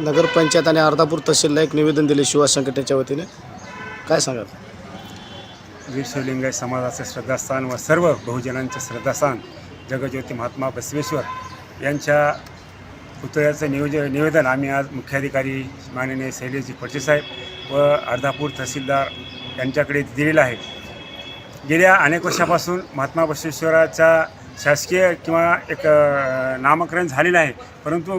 नगरपंचायत आणि अर्धापूर तहसीलला एक निवेदन दिले शिवा संघटनेच्या वतीने. काय सांगाल? वीर शिवलिंगाय समाजाचं श्रद्धास्थान व सर्व बहुजनांचं श्रद्धास्थान जगज्योती महात्मा बसवेश्वर यांच्या पुतळ्याचं नियोज निवेदन आम्ही आज मुख्याधिकारी माननीय शैलेशजी फडसेसाहेब व अर्धापूर तहसीलदार यांच्याकडे दिलेलं आहे. गेल्या अनेक वर्षापासून महात्मा बसवेश्वराच्या शासकीय किंवा एक नामकरण झालेलं आहे. परंतु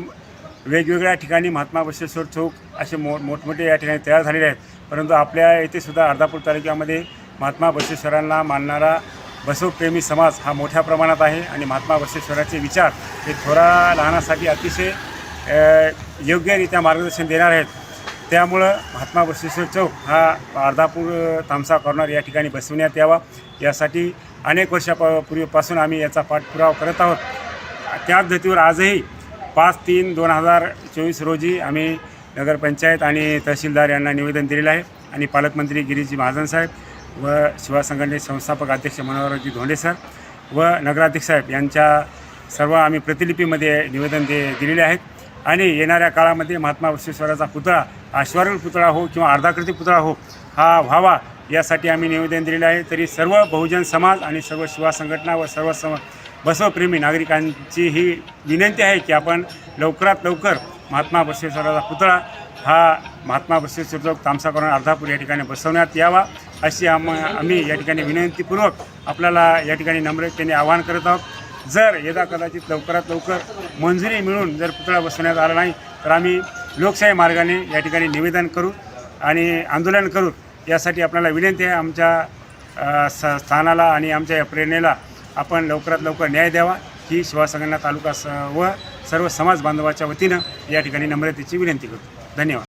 वेगवेगळ्या ठिकाणी महात्मा बसवेश्वर चौक असे मो मोठमोठे या ठिकाणी तयार झालेले आहेत. परंतु आपल्या येथे सुद्धा अर्धापूर तालुक्यामध्ये महात्मा बसवेश्वरांना मानणारा बसवप्रेमी समाज हा मोठ्या प्रमाणात आहे आणि महात्मा बसवेश्वराचे विचार हे थोरा लहानासाठी अतिशय योग्यरित्या मार्गदर्शन देणार आहेत. त्यामुळं महात्मा बसवेश्वर चौक हा अर्धापूर तामसा कॉर्नर या ठिकाणी बसवण्यात यावा. यासाठी अनेक वर्षापूर्वीपासून आम्ही याचा पाठपुरावा करत आहोत. त्याच धर्तीवर आजही पाच तीन दोन हजार चोवीस रोजी आम्ही नगरपंचायत आणि तहसीलदार यांना निवेदन दिलेलं आहे. आणि पालकमंत्री गिरीजी महाजन साहेब व शिवा संघटनेचे संस्थापक अध्यक्ष मनोहरजी धोंडे सर व नगराध्यक्ष साहेब यांच्या सर्व आम्ही प्रतिलिपीमध्ये निवेदन दे दिलेले आहेत. आणि येणाऱ्या काळामध्ये महात्मा विश्वेश्वराचा पुतळा आश्वारण पुतळा हो किंवा अर्धाकृती पुतळा हो हा व्हावा यासाठी आम्ही निवेदन दिलेलं आहे. तरी सर्व बहुजन समाज आणि सर्व शिवा संघटना व सर्व सम बसवप्रेमी नागरिकांची ही विनंती आहे की आपण लवकरात लवकर महात्मा बसवेश्वराचा पुतळा हा महात्मा बसवेश्वर चौक तामसा करून अर्धापूर या ठिकाणी बसवण्यात यावा अशी आम आम्ही या ठिकाणी विनंतीपूर्वक आपल्याला या ठिकाणी नम्रतेने आवाहन करत आहोत. जर यदा कदाचित लवकरात लवकर मंजुरी मिळून जर पुतळा बसवण्यात आला नाही तर आम्ही लोकशाही मार्गाने या ठिकाणी निवेदन करू आणि आंदोलन करू. यासाठी आपल्याला विनंती आहे आमच्या स्थानाला आणि आमच्या या प्रेरणेला आपण लवकरात लवकर न्याय द्यावा. ही शिवासंगणा तालुका स व सर्व समाज बांधवाच्या वतीनं या ठिकाणी नम्रतेची विनंती करतो. धन्यवाद.